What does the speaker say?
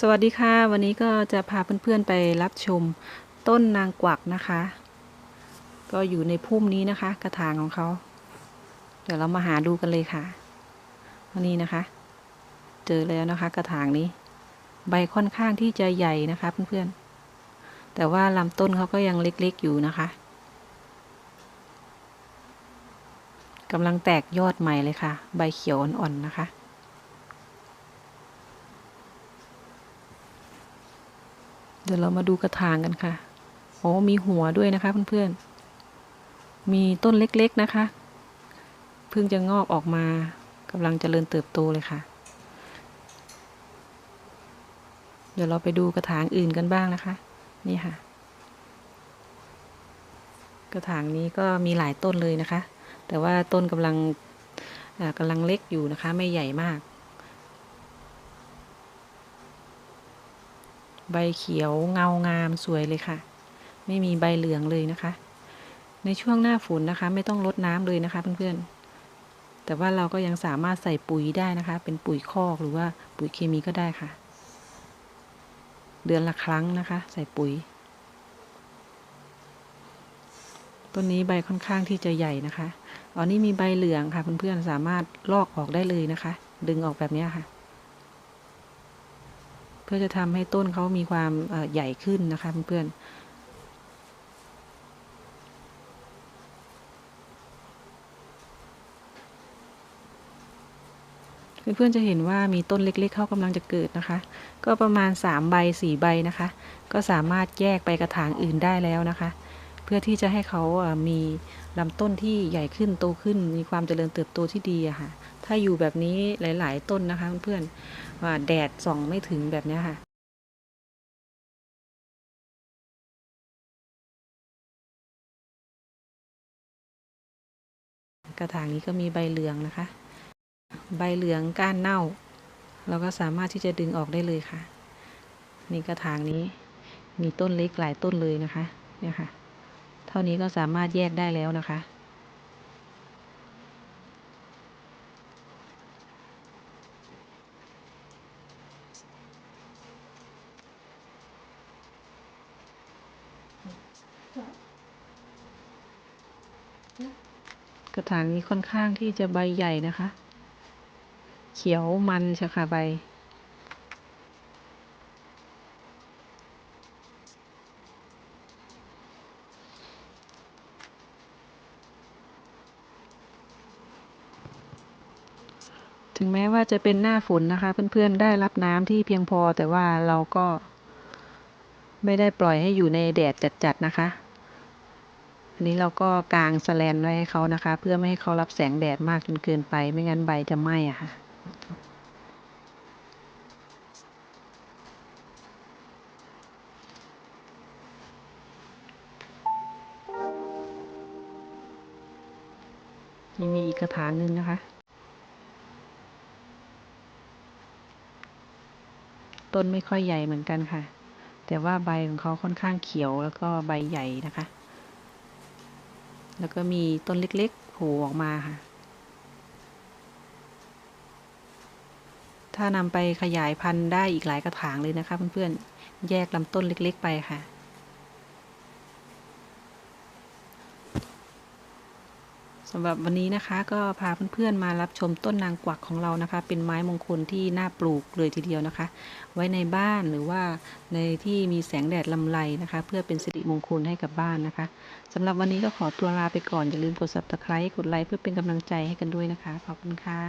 สวัสดีค่ะ วันนี้ก็จะพาเพื่อนๆไปรับชมต้นนางกวักนะคะ ก็อยู่ในพุ่มนี้นะคะ กระถางของเขา เดี๋ยวเรามาหาดูกันเลยค่ะวันนี้นะคะ เจอแล้วนะคะ กระถางนี้ ใบค่อนข้างที่จะใหญ่นะคะเพื่อนๆ แต่ว่าลำต้นเขาก็ยังเล็กๆอยู่นะคะกำลังแตกยอดใหม่เลยค่ะ ใบเขียวอ่อนๆนะคะ เดี๋ยวเรามาดูกระถางกันค่ะโอ้มีหัวด้วยนะคะเพื่อนๆ มีต้นเล็กๆนะคะ เพิ่งจะงอกออกมากำลังเจริญเติบโตเลยค่ะ เดี๋ยวเราไปดูกระถางอื่นกันบ้างนะคะ นี่ค่ะ กระถางนี้ก็มีหลายต้นเลยนะคะ แต่ว่าต้นกำลังกำลังเล็กอยู่นะคะ ไม่ใหญ่มาก ใบเขียวเงางามสวยเลยค่ะ ไม่มีใบเหลืองเลยนะคะ ในช่วงหน้าฝนนะคะ ไม่ต้องรดน้ำเลยนะคะเพื่อนๆ แต่ว่าเราก็ยังสามารถใส่ปุ๋ยได้นะคะ เป็นปุ๋ยคอกหรือว่าปุ๋ยเคมีก็ได้ค่ะ เดือนละครั้งนะคะ ใส่ปุ๋ย ต้นนี้ใบค่อนข้างที่จะใหญ่นะคะอันนี้มีใบเหลืองค่ะเพื่อนๆสามารถลอกออกได้เลยนะคะ ดึงออกแบบนี้ค่ะ เพื่อจะทำให้ต้นเขามีความใหญ่ขึ้นนะคะเพื่อนๆเพื่อนๆจะเห็นว่ามีต้นเล็ก ๆ เขากำลังจะเกิดนะคะ ก็ประมาณ 3 ใบ 4 ใบนะคะ ก็สามารถแยกไปกระถางอื่นได้แล้วนะคะ เพื่อที่จะให้เขามีลำต้นที่ใหญ่ขึ้นโตขึ้น มีความเจริญเติบโตที่ดีอะค่ะ ถ้าอยู่แบบนี้หลาย ๆ ต้นนะคะเพื่อนๆ แดดส่องไม่ถึงแบบนี้ค่ะกระถางนี้ก็มีใบเหลืองนะคะ ใบเหลืองก้านเน่า เราก็สามารถที่จะดึงออกได้เลยค่ะ นี่กระถางนี้มีต้นเล็กหลายต้นเลยนะคะ เนี่ยค่ะ เท่านี้ก็สามารถแยกได้แล้วนะคะ กระถางนี้ค่อนข้างที่จะใบใหญ่นะคะ เขียวมันใช่ค่ะใบ ถึงแม้ว่าจะเป็นหน้าฝนนะคะ เพื่อนๆได้รับน้ำที่เพียงพอแต่ว่าเราก็ ไม่ได้ปล่อยให้อยู่ในแดดจัดๆนะคะ อันนี้เราก็กางสแลนไว้ให้เขานะคะ เพื่อไม่ให้เขารับแสงแดดมากจนเกินไป ไม่งั้นใบจะไหม้อะค่ะยังมีอีกกระถางหนึ่งนะคะ ต้นไม่ค่อยใหญ่เหมือนกันค่ะ แต่ว่าใบของเขาค่อนข้างเขียวแล้วก็ใบใหญ่นะคะ แล้วก็มีต้นเล็กๆโผล่ออกมาค่ะ ถ้านำไปขยายพันธุ์ได้อีกหลายกระถางเลยนะคะเพื่อนๆ แยกลำต้นเล็กๆไปค่ะ สำหรับวันนี้นะคะก็พาเพื่อนๆมารับชมต้นนางกวักของเรานะคะ เป็นไม้มงคลที่น่าปลูกเลยทีเดียวนะคะ ไว้ในบ้านหรือว่าในที่มีแสงแดดลำไรนะคะ เพื่อเป็นสิริมงคลให้กับบ้านนะคะสำหรับวันนี้ก็ขอตัวลาไปก่อนอย่าลืมกด subscribe กดไลค์เพื่อเป็นกำลังใจให้กันด้วยนะคะขอบคุณค่ะ